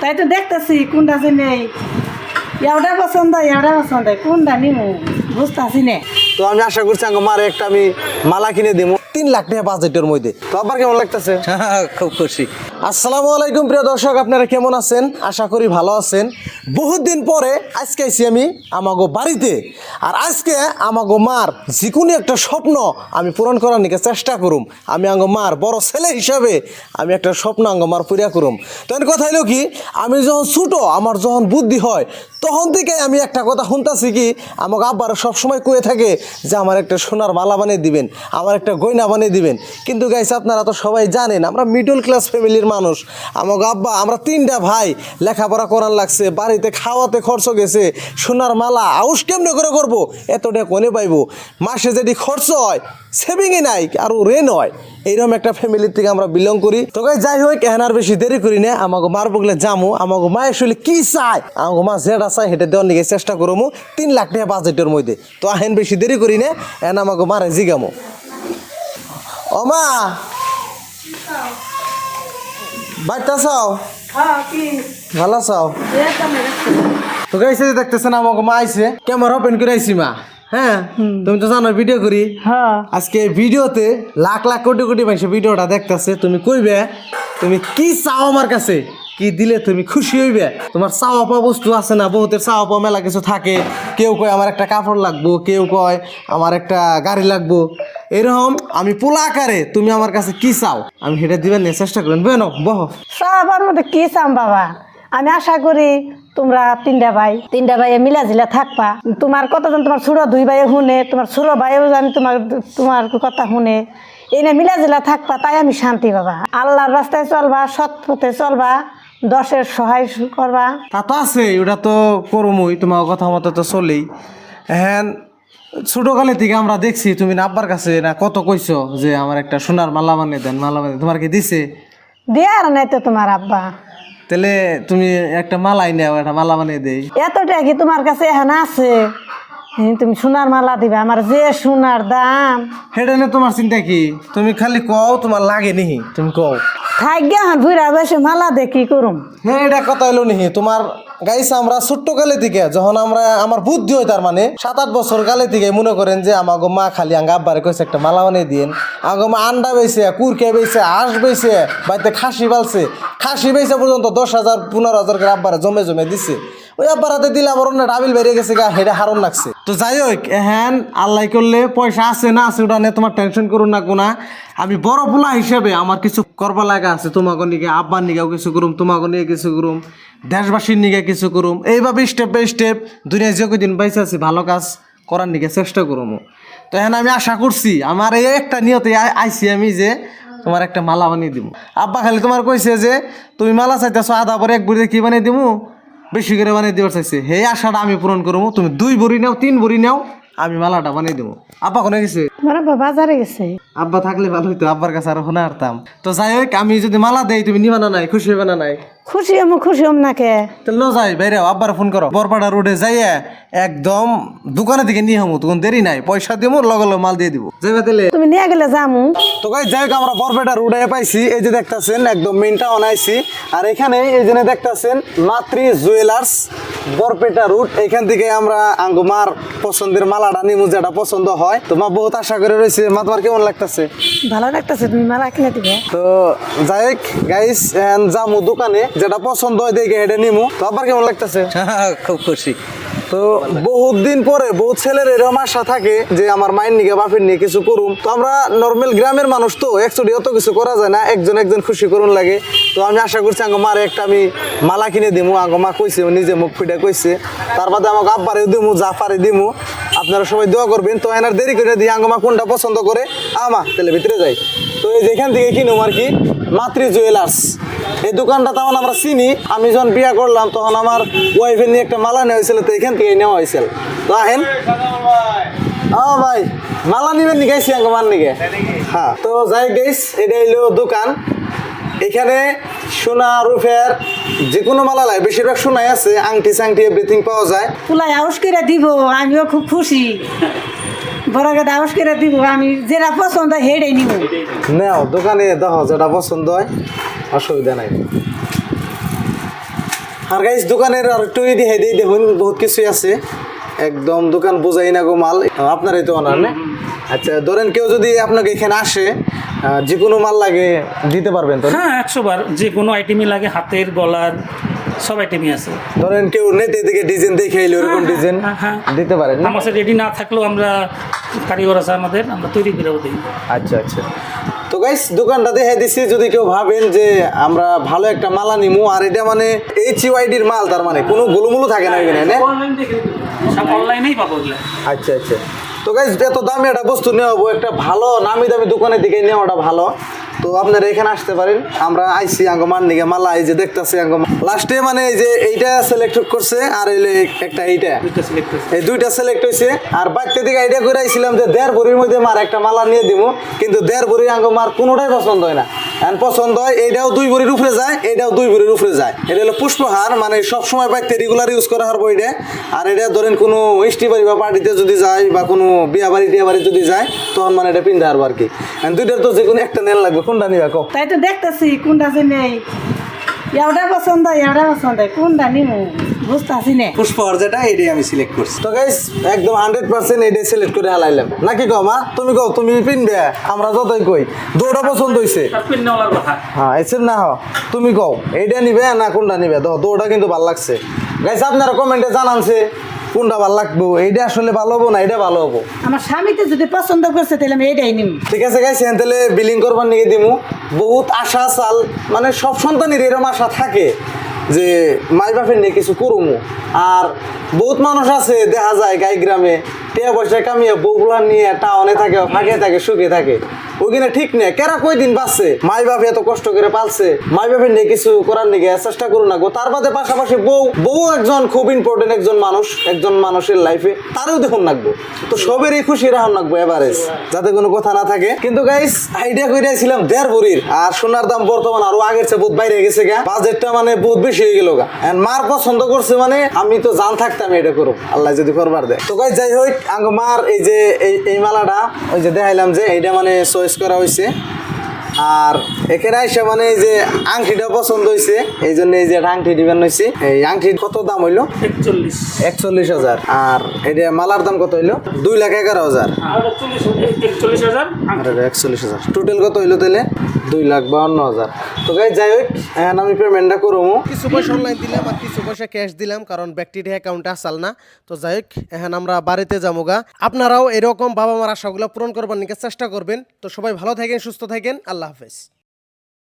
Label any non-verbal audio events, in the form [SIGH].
তাই তো দেখতেছি কোনটা আছে নেই। এটা পছন্দ এটা পছন্দ কোনটা নিমু? বুঝতেছি নে। তো আমি আশা করছি আমার মারে একটা আমি মালা কিনে দিব তিন লাখ টাকা বাজেটের মধ্যে। তো আবার কেমন লাগতেছে? [LAUGHS] খুব খুশি। আসসালামু আলাইকুম প্রিয় দর্শক আপনারা কেমন আছেন? আশা করি ভালো আছেন। বহুত দিন পরে আজকে আইছি আমি আমাগো বাড়িতে। আর আজকে আমাগো মার যিকোনো একটা স্বপ্ন আমি পূরণ করার নিকে চেষ্টা করুম। আমি আঙ্গ মার বড় ছেলে হিসাবে আমি একটা স্বপ্ন আঙ্গ মার পুরিয়া করুম। তো এর কথা হলো কি, আমি যখন ছোটো, আমার যখন বুদ্ধি হয়, তখন থেকে আমি একটা কথা শুনতাছি কি আমাকে আব্বার সবসময় কয়ে থাকে যে আমার একটা সোনার মালা বানিয়ে দিবেন, আমার একটা গয়না বানিয়ে দিবেন। কিন্তু গাইছে আপনারা তো সবাই জানেন, আমরা মিডল ক্লাস ফ্যামিলির মানুষ। আমাকে আব্বা, আমরা তিনটা ভাই, লেখাপড়া করার লাগছে বাড়িতে খাওয়াতে খরচ গেছে, সোনার মালা আউস কেমনে করে করব? এতটা কোনে পাইবো। মাসে যেটি খরচ হয় সেভিংই নাই, আর রেন হয় এইরকম একটা ফ্যামিলির থেকে আমরা বিলং করি। তো যাই হোক, এখন আর বেশি দেরি করি না। আমাকে মার বগলে যামু। আমাকে মা আসলে কি চায়? আমাকে মা যেটা চায়, সেটা দেওয়ার নিকে চেষ্টা করব তিন লাখ টাকা বাজেটের মধ্যে। তো আহেন বেশি দেরি করি না, এখন আমাকে মারে জিগামো। ও মা! বাড়িতে চাও ভালো চাও তো গাইছে দেখতেছেন আমাকে মা আইছে। ক্যামেরা ওপেন করে আইছি মা। হ্যাঁ? তুমি তো জানো ভিডিও করি। হ্যাঁ। আজকে ভিডিওতে লাখ লাখ কোটি কোটি মানুষ ভিডিওটা দেখতেছে। তুমি কইবে তুমি কি চাও আমার কাছে? কি দিলে তুমি খুশি হইবে? তোমার চাওয়া পাওয়া বস্তু আছে না? বহুতের চাওয়া পাওয়া মেলা কিছু থাকে। কেউ কয়, আমার একটা কাপড় লাগবো। কেউ কয়, আমার একটা গাড়ি লাগবো। এরকম আমি পোলা আকারে তুমি আমার কাছে কি চাও? আমি সেটা দিবেন নিয়ে চেষ্টা করেন। বেন বহ। সবার মধ্যে কি চাম বাবা? আমি আশা করি তোমরা তিনটা ভাই তিনটা ভাই মিলা জিলা থাকবা। তোমার কথা কতজন তোমার ছোট দুই ভাই শুনে, তোমার ছোট ভাইও জানি তোমার তোমার কথা শুনে। এনে মিলা জিলা থাকবা, তাই আমি শান্তি পাবা আল্লাহর রাস্তায় চলবা, সৎ পথে চলবা। দশের সহায় করবা। তা তো আছে ওটা তো করমই তোমার কথা মতো তো চলেই। হ্যাঁ ছোটকালে থেকে আমরা দেখছি তুমি না আব্বার কাছে না কত কইছো যে আমার একটা সোনার মালা বানিয়ে দেন মালা বানিয়ে তোমার কি দিছে? দেয়ার নাই তো তোমার আব্বা। তাহলে তুমি একটা মালাই নেও একটা মালা বানিয়ে দেই। এতটা কি তোমার কাছে এখন আছে? তুমি সোনার মালা দিবে আমার যে সোনার দাম। সেটা নিয়ে তোমার চিন্তা কি? তুমি খালি কও তোমার লাগে নিহি। তুমি কও। থাক এখন ভুইরা বসে মালা দে কি করুম? হ্যাঁ এটা কথা হলো নিহি তোমার গাইছে আমরা ছোট্ট কালে থেকে যখন আমরা আমার বুদ্ধি হয় তার মানে সাত আট বছর কালে থেকে মনে করেন যে আমাকে মা খালি আঙ্গা আব্বারে কইছে একটা মালা বানিয়ে দিন আমাকে মা আন্ডা বেছে কুরকে বেছে হাঁস বেছে বাড়িতে খাসি বালছে। খাসি বেছে পর্যন্ত দশ হাজার পনেরো হাজার করে আব্বারে জমে জমে দিছে। ওই দিলে আমার অন্য ডাবিল বেরিয়ে গেছে গা হেডে হারণ লাগছে। তো যাই হোক হ্যান আল্লাহ করলে পয়সা আছে না আছে ওটা নিয়ে তোমার টেনশন করুন না কোনা আমি বড় পোলা হিসেবে আমার কিছু করবা লাগা আছে তোমাকে নিকে আব্বার নিকেও কিছু করুম তোমাকে নিয়ে কিছু করুম, দেশবাসীর নিকে কিছু করুম। এইভাবে স্টেপ বাই স্টেপ দুনিয়া যে দিন পাইছে আছি, ভালো কাজ করার নিকে চেষ্টা করুম। তো এখন আমি আশা করছি, আমার এই একটা নিয়তে আই- আইছি আমি যে তোমার একটা মালা বানিয়ে দিব আব্বা খালি তোমার কইছে যে, তুমি মালা চাইতেছো আধা পরে এক বুড়ি কি বানিয়ে দিমু? বেশি করে বানিয়ে দেওয়ার চাইছে। হে আশাটা আমি পূরণ করব। তুমি দুই বড়ি নাও, তিন বড়ি নাও। আমি মালাটা বানিয়ে দেবো। আব্বা কোনে গেছে? আব্বা বাজারে গেছে। আব্বা থাকলে ভালো হইতো আব্বার কাছে আরও শোনা হারতাম তো যাই হোক আমি যদি মালা দেই তুমি নিবা না নাই? খুশি হইবা না নাই? খুশি হম খুশি হম নাকে তাহলে ন যাই বাইরে আব্বার ফোন করো। বরপাড়া রোডে যাইয়া একদম দোকানে থেকে নিয়ে হমু তখন দেরি নাই। পয়সা দিব লগে লগে মাল দিয়ে দিব। যাইবা তাহলে? তুমি নিয়ে গেলে যামু। তো গাই যাই হোক আমরা বরপেটা রোডে পাইছি। এই যে দেখতাছেন একদম মেন টাউন আইছি। আর এখানে এই জন্য দেখতাছেন মাতৃ জুয়েলার্স বরপেটা রুট এখান থেকে আমরা আঙ্গুমার পছন্দের মালাটা নিমু যেটা পছন্দ হয়। তো মা বহুত আশা করে রয়েছে মা তোমার কেমন লাগতেছে? ভালো লাগতেছে তুমি মালা কিনে দিবে? তো যাই হোক গাইস যামু দোকানে যেটা পছন্দ হয় দেখে হেঁটে নিমু। তো আবার কেমন লাগতেছে? খুব খুশি। তো বহুত দিন পরে বহুত ছেলের এরকম আশা থাকে যে আমার মায়ের নিকে বাপের নিয়ে কিছু করুম। তো আমরা নর্মাল গ্রামের মানুষ তো একচুয়ালি অত কিছু করা যায় না, একজন একজন খুশি করুন লাগে। তো আমি আশা করছি আঙ্গ মারে একটা আমি মালা কিনে দিমু, আঙ্গ মা কইছে নিজে মুখ ফিটে কইছে। তার বাদে আমাকে আব্বারে দিমু, জাফারে দিমু। আপনারা সবাই দোয়া করবেন। তো এনার দেরি করে দিয়ে আঙ্গ মা কোনটা পছন্দ করে, আমা, তাহলে ভিতরে যাই। তো এই যেখান থেকে কিনুম আর কি, মাতৃ জুয়েলার্স এই দোকানটা তখন আমরা চিনি আমি যখন বিয়ে করলাম তখন আমার ওয়াইফের নিয়ে একটা মালা নেওয়া হয়েছিল তো এখান থেকে নেওয়া হয়েছিল। তো আহেন। ও ভাই মালা নিবেন নি গাইছি আঙ্গ নিকে? হ্যাঁ তো যাই গাইস এটা হইল দোকান। এখানে সোনা রূপের যে কোনো মালা লাই বেশিরভাগ সোনাই আছে আংটি সাংটি এভরিথিং পাওয়া যায়। পুলাই আউস করে দিব আমিও খুব খুশি। বড় গাদা আউস করে দিব আমি যেটা পছন্দ হেডে নিব। নেও দোকানে দেখো যেটা পছন্দ হয়। অসুবিধা নাই। আর গাইস দোকানের আর একটু দিয়ে দিই দেখুন, বহুত কিছুই আছে। একদম দোকান বোঝাই না গো মাল, আপনারাই তো অনার আচ্ছা ধরেন কেউ যদি আপনাকে এখানে আসে যে কোনো মাল লাগে দিতে পারবেন তো? হ্যাঁ একশো বার, যে কোনো আইটেমই লাগে, হাতের, গলার সব আইটেমই আছে। ধরেন কেউ নেটে দিকে ডিজাইন দেখে এলো এরকম ডিজাইন হ্যাঁ, হ্যাঁ। দিতে পারেন? আমার রেডি না থাকলেও আমরা কারিগর আছে আমাদের আমরা তৈরি করে দিই। আচ্ছা আচ্ছা। তো গাইস দোকানটা দেখে দিছি যদি কেউ ভাবেন যে আমরা ভালো একটা মালা নিমু আর এটা মানে এইচ ইউআইডির মাল তার মানে কোনো গুলুমুলু থাকে না এখানে সব অনলাইনেই পাবো আচ্ছা আচ্ছা। তো গাইস এত দামি একটা বস্তু নেওয়াবো একটা ভালো নামি দামি দোকানের দিকে নেওয়াটা ভালো। তো আপনারা এখানে আসতে পারেন। আমরা আইসি আঙ্গ মান নিকে মালা এই যে দেখতেছি আঙ্গ লাস্টে মানে এই যে এইটা সিলেক্ট করছে আর এই একটা এইটা। এই দুইটা সিলেক্ট হয়েছে আর বাচ্চা দিকে আইডিয়া করে আইছিলাম যে দেড় ভরির মধ্যে মার একটা মালা নিয়ে দিব কিন্তু দেড় ভরির আঙ্গ মার কোনোটাই পছন্দ হয় না। পছন্দ হয় এইটাও দুই ভরির উপরে যায় এইটাও দুই ভরির উপরে যায়। এটা হলো পুষ্পহার মানে সবসময় বাইতে রেগুলার ইউজ করা হারবো এটা আর এটা ধরেন কোনো মিষ্টি বাড়ি বা পার্টিতে যদি যায় বা কোনো বিয়া বাড়ি টিয়া বাড়ি যদি যায় তখন মানে এটা পিন্ধা আর কি। দুইটার তো যে কোনো একটা নেন লাগবে। কোনটা নিবা কো তাই তো দেখতেছি কোনটা যে নেই। এওটা পছন্দ এওটা পছন্দ কোনটা নিমু? বুঝতেছি নে। পুষ্পহার যেটা এটাই আমি সিলেক্ট করছি। তো গাইস একদম হান্ড্রেড পার্সেন্ট এইটাই সিলেক্ট করে হালাইলাম। নাকি কও মা? তুমি কও তুমি পিনবে? আমরা যতই কই। দৌড়া পছন্দ হইছে। সব পিন্নওয়ালার কথা। হ্যাঁ এসেন না হ তুমি কও এইটা নিবে না কোনটা নিবে? দৌড়া কিন্তু ভালো লাগছে। গাইস আপনারা কমেন্টে জানানছে। কোনটা ভালো লাগবো? এইটা আসলে ভালো হব না এটা ভালো হব? আমার স্বামীতে যদি পছন্দ করছে তাহলে আমি নিম। ঠিক আছে বিলিং করবার নিয়ে দিমু। বহুত আশা চাল মানে সব সন্তানের এরম আশা থাকে যে মাই বাপের নিয়ে কিছু করুমু। আর বহুত মানুষ আছে দেখা যায় গাই গ্রামে টিয়া পয়সা কামিয়ে বউগুলা নিয়ে টাউনে থাকে ফাঁকে থাকে সুখে থাকে। ওইখানে ঠিক নেই। কেরা কই বাঁচছে? মাই বাপ এত কষ্ট করে পালছে। মাই বাপের নিয়ে কিছু করার নিয়ে চেষ্টা করুন না গো। তার বাদে পাশাপাশি বউ। বউ একজন খুব ইম্পর্টেন্ট একজন মানুষ, একজন মানুষের লাইফে তারও দেখুন লাগবো তো সবেরই খুশি রাখুন লাগবো এভারেজ যাতে কোনো কথা না থাকে। কিন্তু গাইস আইডিয়া কইরাছিলাম দেড় ভরির। আর সোনার দাম বর্তমান আরও আগের চেয়ে বহুত বাইরে গেছে গা। বাজেটটা মানে বহুত বেশি হয়ে গেল গা। মার পছন্দ করছে মানে আমি তো জান থাকতাম এটা করব। আল্লাহ যদি করবার দেয়। তো গাইস যাই হোক, আঙ্গ মার এই যে, এই এই মালাটা, ওই যে দেখাইলাম যে, এইটা মানে চয়েস করা হয়েছে। আর এখানে আইসা মানে এই যে আংটিটা পছন্দ হয়েছে এই জন্য এই যে আংটি দিবেন হয়েছে এই আংটির কত দাম হইল? একচল্লিশ। একচল্লিশ হাজার। আর এটা মালার দাম কত হইল? দুই লাখ এগারো হাজার। একচল্লিশ হাজার একচল্লিশ হাজার। টোটাল কত হইল তাহলে দুই লাখ বাউন্ন হাজার। তো গাই যাই হোক এখন আমি পেমেন্টটা করব। কিছু পয়সা অনলাইন দিলাম আর কিছু পয়সা ক্যাশ দিলাম কারণ ব্যক্তির অ্যাকাউন্টে আসাল না। তো যাই হোক এখন আমরা বাড়িতে যাব গা। আপনারাও এরকম বাবা মার আশাগুলো পূরণ করবার নিকে চেষ্টা করবেন। তো সবাই ভালো থাকেন সুস্থ থাকেন। আল্লাহ হাফেজ